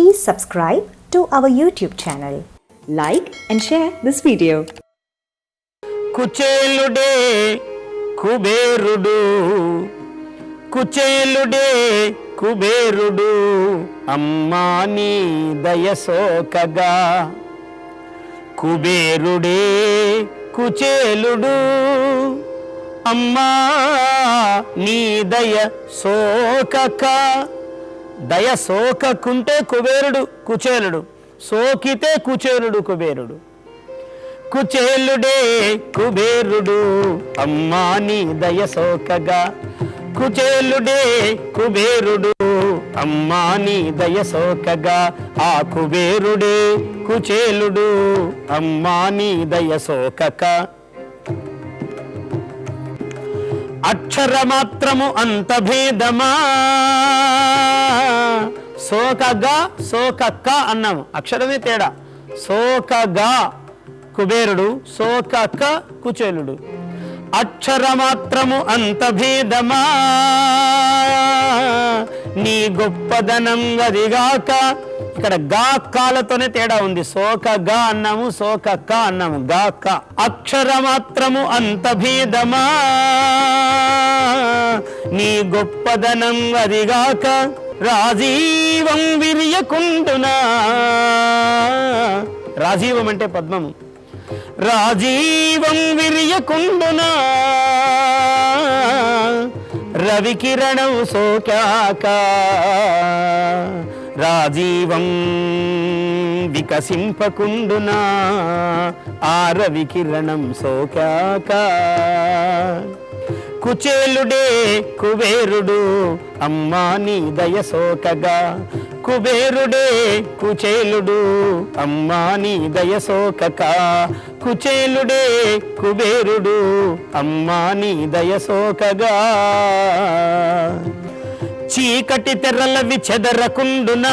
Please subscribe to our YouTube channel. Like and share this video. కుచేలుడే కుబేరుడు కుచేలుడే కుబేరుడు అమ్మా నీ దయసోకగా కుబేరుడే కుచేలుడు అమ్మా నీ దయ సోకక దయ సోకకుంటే కుబేరుడు కుచేలుడు. సోకితే కుచేలుడు కుబేరుడు. కుచేలుడే కుబేరుడు అమ్మా నీ దయ సోకగా. కుచేలుడే కుబేరుడు అమ్మా నీ దయ సోకగా. ఆ కుబేరుడే కుచేలుడు అమ్మా నీ దయ సోకక అక్షర మాత్రము అంత భేదమా? సోకగా సోకక్క అన్నాము. అక్షరమే తేడా. సోకగా కుబేరుడు సోకక్క కుచేలుడు. అక్షర మాత్రము అంత భేదమా? నీ గొప్పదనం అదిగాక ఇక్కడ గా కాలతోనే తేడా ఉంది. సోక గా అన్నాము సోక క అన్నాము. గా క అక్షర మాత్రము అంత భేదమా? నీ గొప్పదనం అదిగాక రాజీవం విరియకుండునా? రాజీవం అంటే పద్మము. రాజీవం విరియకుండునా? రవికిరణం సోకాక రాజీవం వికసింపకుండునా ఆ రవికిరణం సోకాక. కుచేలుడే కుబేరుడు అమ్మా నీ దయ సోకగా. కుబేరుడే కుచేలుడు అమ్మా నీ దయ సోకక కుచేలుడే కుబేరుడు అమ్మా నీ దయ సోకగా. చీకటి తెరలవి చెదరకుండునా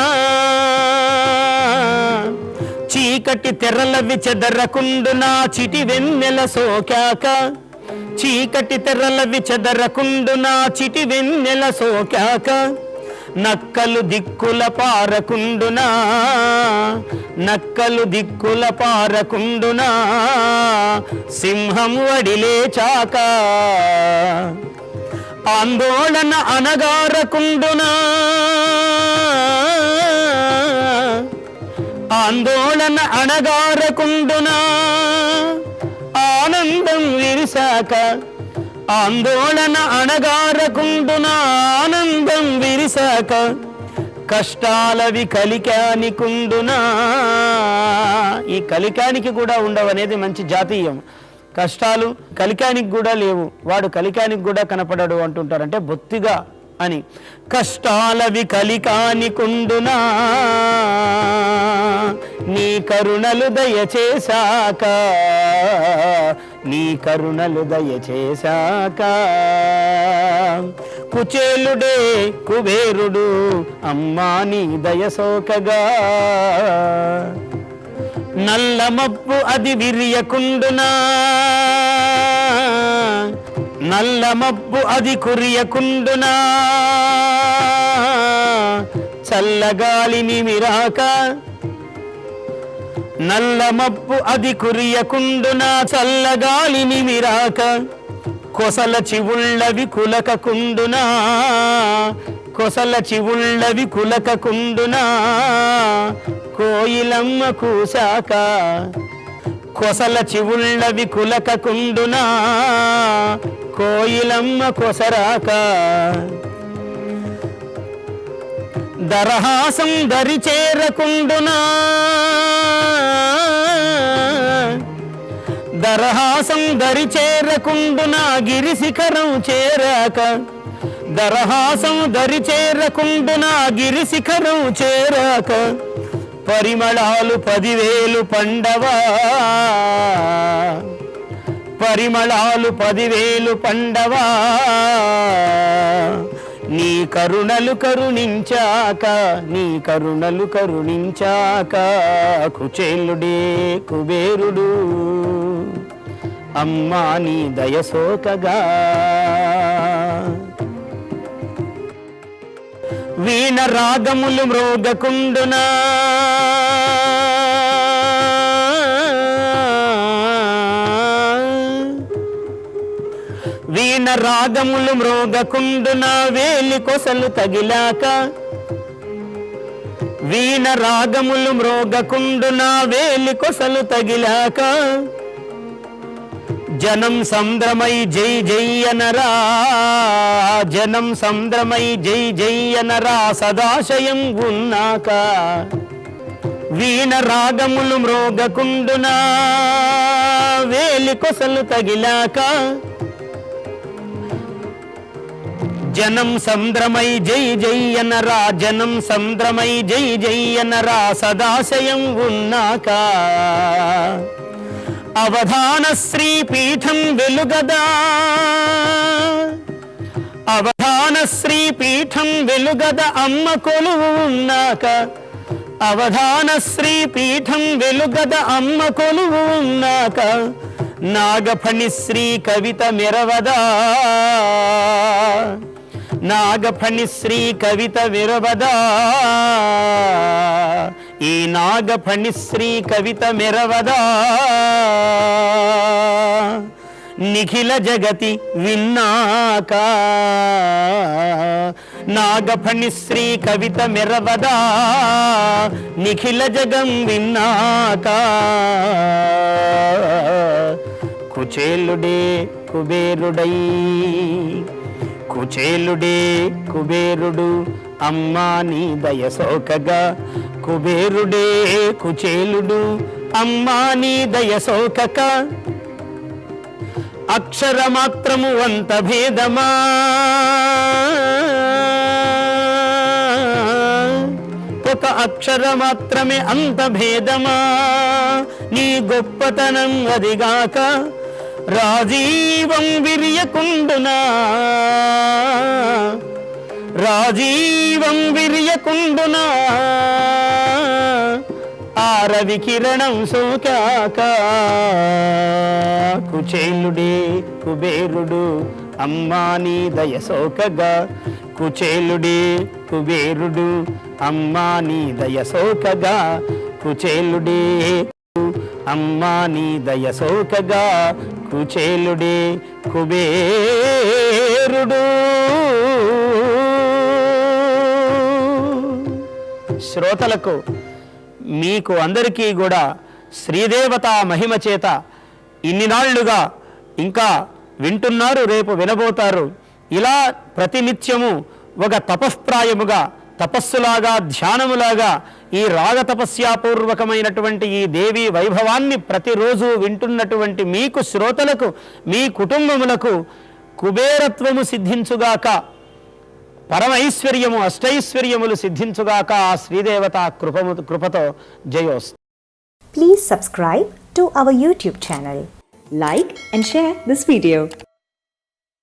చీకటి తెరలవి చెదరకుండునా చిటి వెన్నెల సోకాక. చీకటి తెరలవి చెదరకుండునా చిటి వెన్నెల సోకాక. నక్కలు దిక్కుల పారకుండునా? నక్కలు దిక్కుల పారకుండునా? సింహం వడిలేచాక ఆందోళన అనగారకుండునా? ఆందోళన అనగారకుండునా? ఆనందం విరిశాక ఆందోళన అనగారకుండునా? ఆనందం విరిశాక కష్టాలవి కలికానికుండునా? ఈ కలికానికి కూడా ఉండవనేది మంచి జాతీయం. కష్టాలు కలికానికి కూడా లేవు. వాడు కలికానికి కూడా కనపడడు అంటుంటారు అంటే బొత్తిగా అని. కష్టాలవి కలికానికుండునా? నీ కరుణలు దయచేశాక? నీ కరుణలు దయచేశాక? కుచేలుడే కుబేరుడు అమ్మా నీ దయసోకగా నల్ల మబ్బు అది విరియకుండునా? నల్ల మబ్బు అది కురియకుండునా? చల్లగాలిని మిరాక. నల్ల మబ్బు అది కురియకుండునా? చల్లగాలిని మిరాక. కొసల చివుళ్ళవి కులకకుండునా? కొసల చివుళ్ళవి కులకకుండునా? కోయిలమ్మ కూశాక కొసల చివుళ్ళవి కులక కుండునా. కోయిలమ్మ కొసరాక దరహాసం దరి చేరకుండునా. దరహాసం దరి చేరకుండునా గిరి శిఖరం చేరాక. దరహాసం దరి చేరకుండునా గిరి శిఖరం చేరాక. పరిమళాలు పదివేలు పండవా? పరిమళాలు పదివేలు పండవా? నీ కరుణలు కరుణించాక నీ కరుణలు కరుణించాక కుచేలుడే కుబేరుడు. అమ్మా నీ దయసోకగా వీణ రాగములు మ్రోగకుండునా. వీణ రాగములు మ్రోగకుండునా వేలి కొసలు తగిలాక. వీణ రాగములు మ్రోగకుండునా వేలి కొసలు తగిలాక. జనం సంద్రమై జై జై అనరా. జనం సంద్రమై జై జై అనరా. సదాశయం ఉన్నాక. వీణ రాగములు మ్రోగకుండునా. వేలి కొసలు తగిలాక. జనం సంద్రమై జై జై అనరా. జనం సంద్రమై జై జై అనరా. సదాశయం ఉన్నాక. అవధాన శ్రీపీఠం వెలుగదా? అవధాన శ్రీపీఠం వెలుగద అమ్మ కొలువు ఉన్నాక? అవధాన శ్రీపీఠం వెలుగద అమ్మ కొలువు ఉన్నాక? నాగఫణి శ్రీ కవిత మెరవదా? నాగఫణి శ్రీ కవిత విరవదా ఈ నాగఫణి శ్రీ కవిత మెరవదా. నిఖిల జగతి విన్నాక నాగఫణి శ్రీ కవిత మెరవదా. నిఖిల జగం విన్నాక కుచేలుడే కుబేరుడై కుచేలుడే కుబేరుడు అమ్మా నీ దయ సోకగా కుబేరుడే కుచేలుడు అమ్మా నీ దయ సోకక అక్షర మాత్రము అంత భేదమా. ఒక అక్షర మాత్రమే అంత భేదమా. నీ గొప్పతనం అదిగాక రాజీవం విరియకుండునా. రాజీవం విరియకుండునా? ఆ కిరణం సోకాక కుచేలుడే కుబేరుడు అమ్మా నీ దయ సోకగా. కుచేలుడే కుబేరుడు అమ్మా నీ దయ సోకగా. కుచేలుడే అమ్మా నీ దయ సోకగా. కుచేలుడే కుబేరుడు. శ్రోతలకు మీకు అందరికీ కూడా శ్రీదేవత మహిమ చేత ఇన్ని నాళ్ళుగా ఇంకా వింటున్నారు రేపు వినబోతారు. ఇలా ప్రతినిత్యము ఒక తపఃప్రాయముగా తపస్సులాగా ధ్యానములాగా ఈ రాగ తపస్యాపూర్వకమైనటువంటి ఈ దేవి వైభవాన్ని ప్రతిరోజు వింటున్నటువంటి మీకు శ్రోతలకు మీ కుటుంబములకు కుబేరత్వము సిద్ధించుగాక పరమైశ్వర్యము అష్టైశ్వర్యములు సిద్ధించుగాక ఆ శ్రీదేవత కృపము కృపతో జయోస్తు Please subscribe to our YouTube channel. Like and share this video.